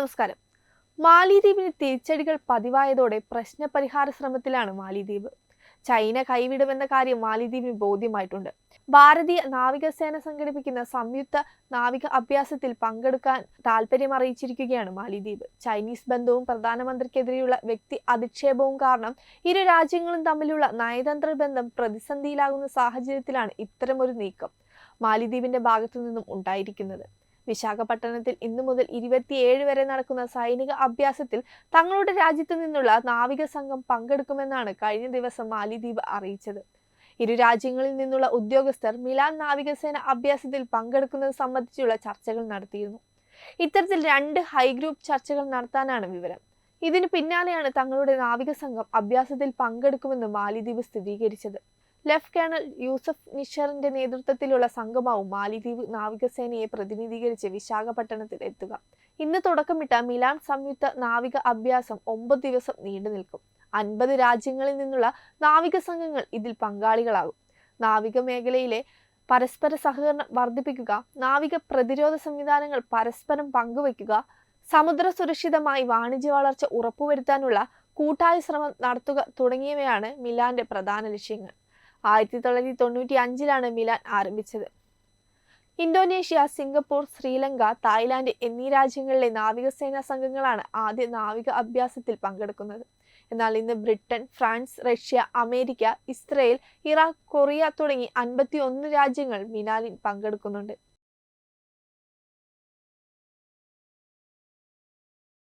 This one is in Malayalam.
നമസ്കാരം. മാലിദ്വീപിന് തിരിച്ചടികൾ പതിവായതോടെ പ്രശ്നപരിഹാര ശ്രമത്തിലാണ് മാലിദ്വീപ്. ചൈന കൈവിടുമെന്ന കാര്യം മാലിദ്വീപിന് ബോധ്യമായിട്ടുണ്ട്. ഭാരതീയ നാവികസേന സംഘടിപ്പിക്കുന്ന സംയുക്ത നാവിക അഭ്യാസത്തിൽ പങ്കെടുക്കാൻ താല്പര്യം അറിയിച്ചിരിക്കുകയാണ് മാലിദ്വീപ്. ചൈനീസ് ബന്ധവും പ്രധാനമന്ത്രിക്കെതിരെയുള്ള വ്യക്തി അധിക്ഷേപവും കാരണം ഇരു രാജ്യങ്ങളും തമ്മിലുള്ള നയതന്ത്ര ബന്ധം പ്രതിസന്ധിയിലാകുന്ന സാഹചര്യത്തിലാണ് ഇത്തരമൊരു നീക്കം മാലിദ്വീപിന്റെ ഭാഗത്തു നിന്നും ഉണ്ടായിരിക്കുന്നത്. വിശാഖപട്ടണത്തിൽ ഇന്നു മുതൽ ഇരുപത്തിയേഴ് വരെ നടക്കുന്ന സൈനിക അഭ്യാസത്തിൽ തങ്ങളുടെ രാജ്യത്തു നിന്നുള്ള നാവിക സംഘം പങ്കെടുക്കുമെന്നാണ് കഴിഞ്ഞ ദിവസം മാലിദ്വീപ് അറിയിച്ചത്. ഇരു രാജ്യങ്ങളിൽ നിന്നുള്ള ഉദ്യോഗസ്ഥർ മിലാൻ നാവികസേന അഭ്യാസത്തിൽ പങ്കെടുക്കുന്നത് സംബന്ധിച്ചുള്ള ചർച്ചകൾ നടത്തിയിരുന്നു. ഇത്തരത്തിൽ രണ്ട് ഹൈഗ്രൂപ്പ് ചർച്ചകൾ നടത്താനാണ് വിവരം. ഇതിനു പിന്നാലെയാണ് തങ്ങളുടെ നാവിക സംഘം അഭ്യാസത്തിൽ പങ്കെടുക്കുമെന്ന് മാലിദ്വീപ് സ്ഥിരീകരിച്ചത്. ലഫ് കേണൽ യൂസഫ് നിഷറിന്റെ നേതൃത്വത്തിലുള്ള സംഘമാവും മാലിദ്വീപ് നാവികസേനയെ പ്രതിനിധീകരിച്ച് വിശാഖപട്ടണത്തിൽ എത്തുക. ഇന്ന് തുടക്കമിട്ട മിലാൻ സംയുക്ത നാവിക അഭ്യാസം ഒമ്പത് ദിവസം നീണ്ടു നിൽക്കും. അൻപത് രാജ്യങ്ങളിൽ നിന്നുള്ള നാവിക സംഘങ്ങൾ ഇതിൽ പങ്കാളികളാകും. നാവിക മേഖലയിലെ പരസ്പര സഹകരണം വർദ്ധിപ്പിക്കുക നാവിക പ്രതിരോധ സംവിധാനങ്ങൾ പരസ്പരം പങ്കുവയ്ക്കുക സമുദ്ര സുരക്ഷിതമായി വാണിജ്യ വളർച്ച ഉറപ്പുവരുത്താനുള്ള കൂട്ടായ ശ്രമം നടത്തുക തുടങ്ങിയവയാണ് മിലാന്റെ പ്രധാന ലക്ഷ്യങ്ങൾ. ആയിരത്തി തൊള്ളായിരത്തി തൊണ്ണൂറ്റി അഞ്ചിലാണ് മിലാൻ ആരംഭിച്ചത്. ഇന്തോനേഷ്യ സിംഗപ്പൂർ ശ്രീലങ്ക തായ്ലാന്റ് എന്നീ രാജ്യങ്ങളിലെ നാവികസേനാ സംഘങ്ങളാണ് ആദ്യ നാവിക അഭ്യാസത്തിൽ പങ്കെടുക്കുന്നത്. എന്നാൽ ഇന്ന് Britain France Russia America Israel Iraq Korea തുടങ്ങി അൻപത്തി ഒന്ന് രാജ്യങ്ങൾ മിനാലിൽ പങ്കെടുക്കുന്നുണ്ട്.